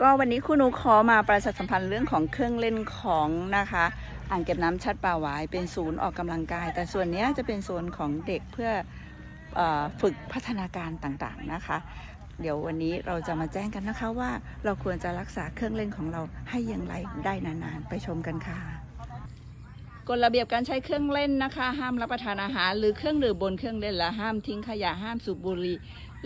ก็วันนี้คุณนูขอมาประชาสัมพันธ์เรื่องของเครื่องเล่นของนะคะอ่างเก็บน้ำชัดป่าหวายเป็นศูนย์ออกกำลังกาย แต่ส่วนนี้จะเป็นโซนของเด็กเพื่อเออฝึกพัฒนาการต่างๆนะคะ เดี๋ยววันนี้เราจะมาแจ้งกันนะคะว่าเราควรจะรักษาเครื่องเล่นของเราให้อย่างไรได้นานๆ ไปชมกันค่ะกฎระเบียบการใช้เครื่องเล่นนะคะ ห้ามรับประทานอาหาร หรือเครื่องดื่มบนเครื่องเล่นและห้ามทิ้งขยะห้ามสูบบุหรี่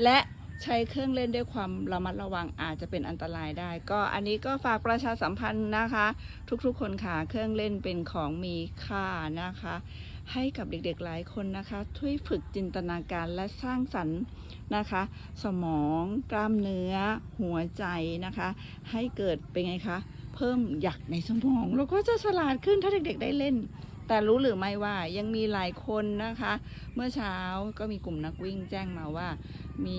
และ ใช้เครื่องเล่นด้วยความระมัดระวังอาจจะเป็นอันตรายได้ ก็อันนี้ก็ฝากประชาสัมพันธ์นะคะ ทุกๆ คนค่ะเครื่องเล่นเป็นของมีค่านะคะ ให้กับเด็กๆหลายคนนะคะช่วยฝึกจินตนาการและสร้างสรรค์นะคะ สมองกล้ามเนื้อ หัวใจนะคะ ให้เกิดเป็นไงคะ เพิ่มหยักในสมอง แล้วก็จะฉลาดขึ้นถ้าเด็กๆได้เล่นแต่รู้หรือไม่ว่ายังมีหลายคนนะคะ เมื่อเช้าก็มีกลุ่มนักวิ่งแจ้งมาว่า มี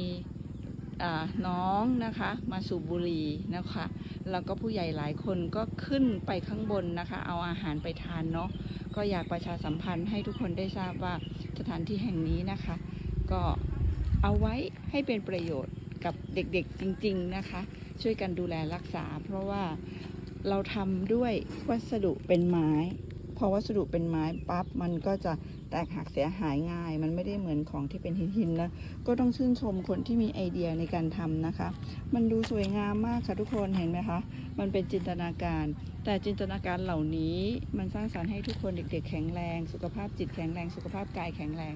น้องนะคะมาสูบบุหรี่นะคะแล้วก็ผู้ใหญ่หลายคนก็ขึ้นไปข้างบนนะคะ เอาอาหารไปทานเนาะก็อยากประชาสัมพันธ์ให้ทุกคนได้ทราบว่าสถานที่แห่งนี้นะคะ ก็เอาไว้ให้เป็นประโยชน์กับเด็กๆจริง ๆนะคะ ช่วยกันดูแลรักษา เพราะว่าเราทำด้วยวัสดุเป็นไม้ พอวัสดุเป็นไม้ปั๊บมันก็จะแตกหักเสียหายง่าย มันไม่ได้เหมือนของที่เป็นหินๆนะก็ต้องชื่นชมคนที่มีไอเดียในการทำนะคะ มันดูสวยงามมากค่ะทุกคนเห็นไหมคะ มันเป็นจินตนาการ แต่จินตนาการเหล่านี้มันสร้างสรรค์ให้ทุกคนเด็ก ๆ แข็งแรง สุขภาพจิตแข็งแรง สุขภาพกายแข็งแรง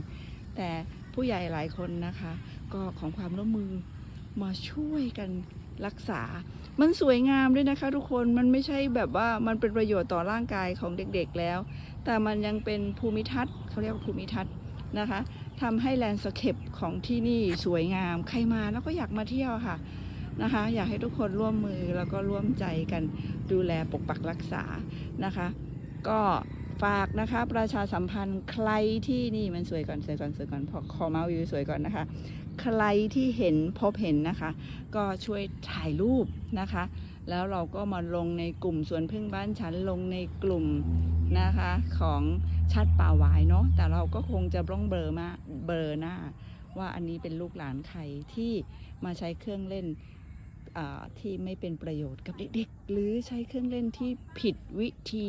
แต่ผู้ใหญ่หลายคนนะคะ ก็ของความร่วมมือมาช่วยกัน รักษา มันสวยงามด้วยนะคะ ทุกคน มันไม่ใช่แบบว่ามันเป็นประโยชน์ต่อร่างกายของเด็กๆแล้ว แต่มันยังเป็นภูมิทัศน์เขาเรียกว่าภูมิทัศน์นะคะทำให้แลนด์สเคปของที่นี่สวยงาม ใครมาแล้วก็อยากมาเที่ยวค่ะนะคะ อยากให้ทุกคนร่วมมือแล้วก็ร่วมใจกันดูแลปกปักรักษานะคะ ก็ ฝากนะคะประชาสัมพันธ์ใครที่นี่มันสวยก่อนสวยก่อนสวยก่อนพอคอเมาส์วิวสวยก่อนนะคะ ใครที่เห็นพบเห็นนะคะ ก็ช่วยถ่ายรูปนะคะ แล้วเราก็มาลงในกลุ่มสวนพึ่งบ้านฉันลงในกลุ่มนะคะของชัดป่าหวายเนาะแต่เราก็คงจะต้องเบลอมาเบลอหน้า ว่าอันนี้เป็นลูกหลานใครที่มาใช้เครื่องเล่น ที่ไม่เป็นประโยชน์กับเด็กๆ หรือใช้เครื่องเล่นที่ผิดวิธี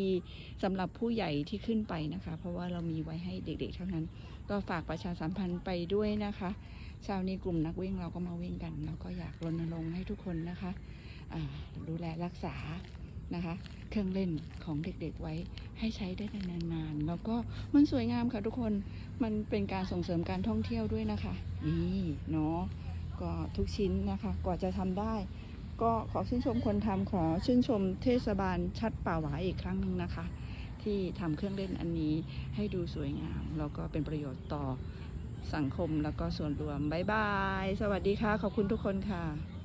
สำหรับผู้ใหญ่ที่ขึ้นไปนะคะ เพราะว่าเรามีไว้ให้เด็กๆเท่านั้น ก็ฝากประชาสัมพันธ์ไปด้วยนะคะเช้านี้กลุ่มนักวิ่งเราก็มาวิ่งกันเราก็อยากรณรงค์ให้ทุกคนนะคะดูแลรักษานะคะ เครื่องเล่นของเด็กๆไว้ให้ใช้ได้นานๆ แล้วก็มันสวยงามค่ะทุกคนมันเป็นการส่งเสริมการท่องเที่ยวด้วยนะคะ นี่เนาะ ก็ทุกชิ้นนะคะกว่าจะทำได้ ก็ขอชื่นชมคนทำขอชื่นชมเทศบาลชัดป่าหวายอีกครั้งหนึ่งนะคะ ที่ทำเครื่องเล่นอันนี้ให้ดูสวยงาม แล้วก็เป็นประโยชน์ต่อสังคมแล้วก็ส่วนรวมบายบาย สวัสดีค่ะ ขอบคุณทุกคนค่ะ